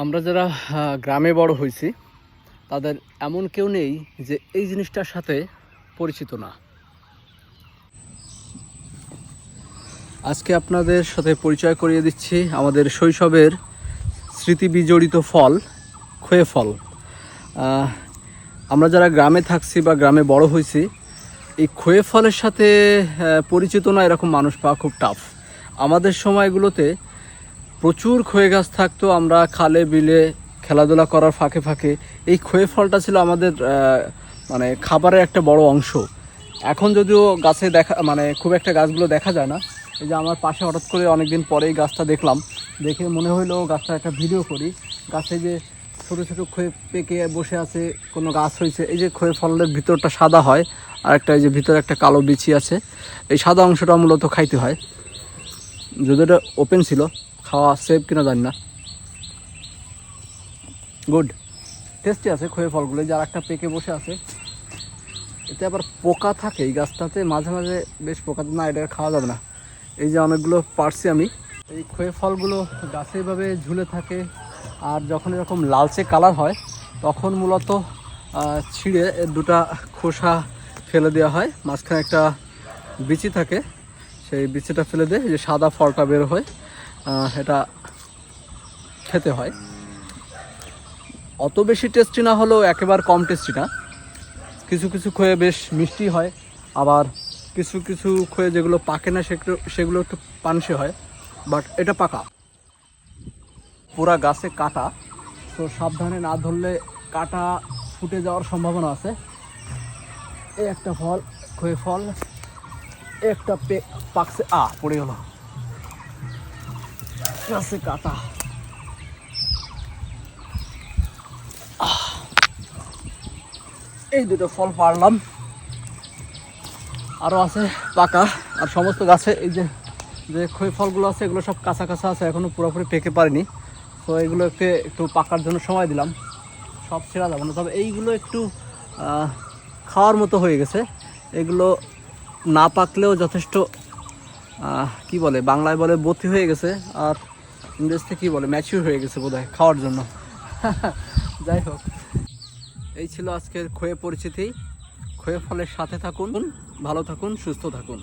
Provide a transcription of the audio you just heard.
আমরা যারা গ্রামে বড় হয়েছি, তাদের এমন কেউ নেই যে এই জিনিসটার সাথে পরিচিত না। আজকে আপনাদের সাথে পরিচয় করিয়ে দিচ্ছি আমাদের শৈশবের স্মৃতি বিজড়িত ফল খয়ে ফল। আমরা যারা গ্রামে থাকছি বা গ্রামে বড় হয়েছি, এই খয়ে ফলের সাথে পরিচিত না এরকম মানুষ পাওয়া খুব টাফ আমাদের সময়গুলোতে প্রচুর খয়ে গাছ থাকতো, আমরা খালে, বিলে খেলাধুলা করার ফাঁকে ফাঁকে। এই খয়ে ফলটা ছিল আমাদের মানে খাবারের একটা বড় অংশ। এখন যদিও গাছে দেখা মানে খুব একটা গাছগুলো দেখা যায় না, এই যে আমার পাশে হঠাৎ করে অনেকদিন পরে এই গাছটা দেখলাম, দেখে মনে হইল গাছটা একটা ভিডিও করি। গাছে যে ছোটো ছোটো খয়ে পেকে বসে আছে, কোনো গাছ হয়েছে এই যে খয়ে ফলের ভিতরটা সাদা হয়, আর একটা এই যে ভিতরে একটা কালো বিচি আছে, এই সাদা অংশটা মূলত খাইতে হয়। যদি এটা ওপেন ছিল খাওয়া সেফ কিনা জানি না। গুড টেস্টি আছে খয়ে ফলগুলো, এই যে আর একটা পেকে বসে আছে। এতে আবার পোকা থাকে, এই গাছটাতে মাঝে মাঝে বেশ পোকা, না, এটা খাওয়া যাবে না। এই যে অনেকগুলো পারছি আমি। এই খয়ে ফলগুলো গাছে এভাবে ঝুলে থাকে, আর যখন এরকম লালচে কালার হয়, তখন মূলত ছিঁড়ে দুটা খোসা ফেলে দেওয়া হয়। মাঝখানে একটা বিচি থাকে, সেই বিচিটা ফেলে দেয় যে সাদা ফলটা বের হয়। এটা খেতে হয়। অত বেশি টেস্টি না হলেও একেবারে কম টেস্টি না। কিছু কিছু খয়ে বেশ মিষ্টি হয়, আবার কিছু কিছু খয়ে যেগুলো পাকে না সেগুলো সেগুলো একটু পানসে হয় বাট এটা পাকা। পুরা গাছে কাটা, তো সাবধানে না ধরলে কাটা ফুটে যাওয়ার সম্ভাবনা আছে। এই একটা ফল, খয়ে ফল একটা পাকছে আ পড়ে গেল। গাছে কাটা এই দুটো ফল পারলাম। আরও আছে পাকা, আর সমস্ত গাছে এই যে যে খই ফলগুলো আছে, এগুলো সব কাঁচা কাঁচা আছে এখনও পুরোপুরি পেকে পারেনি। তো এগুলোকে একটু পাকার জন্য সময় দিলাম। সব ছেঁড়া যাবে না। তবে এইগুলো একটু খাওয়ার মতো হয়ে গেছে। এগুলো না পাকলেও যথেষ্ট কি বলে, বাংলায় বলে বতি হয়ে গেছে। আর ইংরেজিতে কি বলে ম্যাচিউর হয়ে গেছে বোধ খাওয়ার জন্য। যাই হোক, এই ছিল আজকের খয়ে পরিচিতি। খয়ে ফলের সাথে থাকুন, ভালো থাকুন, সুস্থ থাকুন।